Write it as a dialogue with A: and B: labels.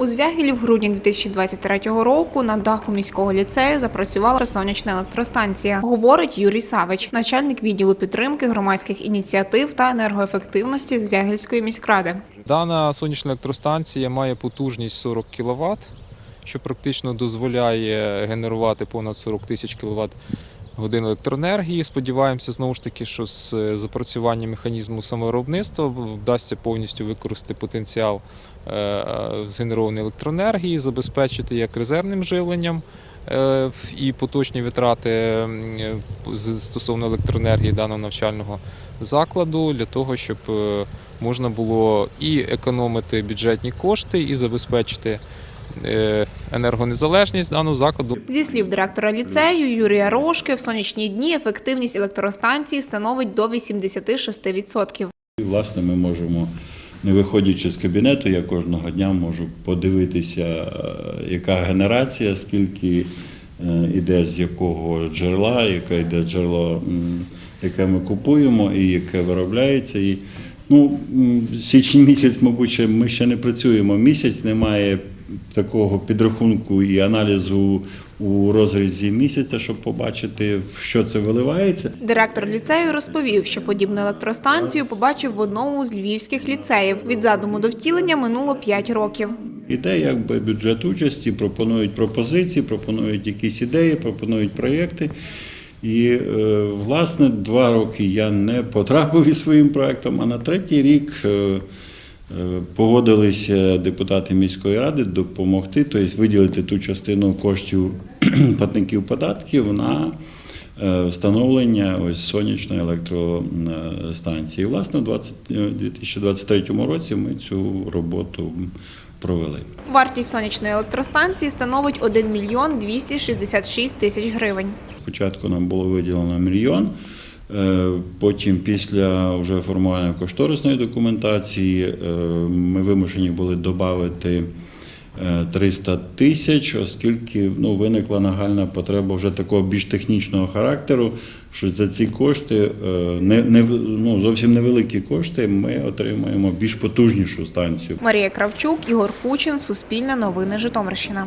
A: У Звягілі в грудні 2023 року на даху міського ліцею запрацювала сонячна електростанція, говорить Юрій Савич, начальник відділу підтримки громадських ініціатив та енергоефективності Звягільської міськради.
B: Дана сонячна електростанція має потужність 40 кВт, що практично дозволяє генерувати понад 40 тисяч кВт годин електроенергії. Сподіваємося, знову ж таки, що з запрацюванням механізму самовиробництва вдасться повністю використати потенціал е, згенерованої електроенергії, забезпечити як резервним живленням. е, І поточні витрати е, стосовно електроенергії даного навчального закладу для того, щоб е, можна було і економити бюджетні кошти, і забезпечити е, енергонезалежність даного закладу.
A: Зі слів директора ліцею Юрія Рошки, в сонячні дні ефективність електростанції становить до 86%.
C: І, Власне, ми можемо, не виходячи з кабінету, я кожного дня можу подивитися, е, яка генерація, скільки е, іде з якого джерела, яке йде джерело, яке ми купуємо і яке виробляється. І, ну, січень місяць, мабуть, ще ми ще не працюємо. Місяць немає такого підрахунку і аналізу у розрізі місяця, щоб побачити, в що це виливається.
A: Директор ліцею розповів, що подібну електростанцію побачив в одному з львівських ліцеїв. Від задуму до втілення минуло 5 років.
C: Іде якби бюджет участі, пропонують пропозиції, пропонують якісь ідеї, пропонують проєкти. І, е, власне, два роки я не потрапив із своїм проєктом, а на третій рік е, погодилися депутати міської ради допомогти, тобто виділити ту частину коштів платників податків на е, встановлення ось сонячної електростанції. І, власне, у 20 е, 2023 році ми цю роботу провели.
A: Вартість сонячної електростанції становить 1 мільйон 266 тисяч гривень.
C: Спочатку нам було виділено мільйон. Е, Потім, після вже формування кошторисної документації, е, ми вимушені були додати 300 тисяч, оскільки ну, виникла нагальна потреба вже такого більш технічного характеру, що за ці кошти, е, не, не, ну, зовсім невеликі кошти, ми отримаємо більш потужнішу станцію.
A: Марія Кравчук, Ігор Фучин, Суспільне новини Житомирщина.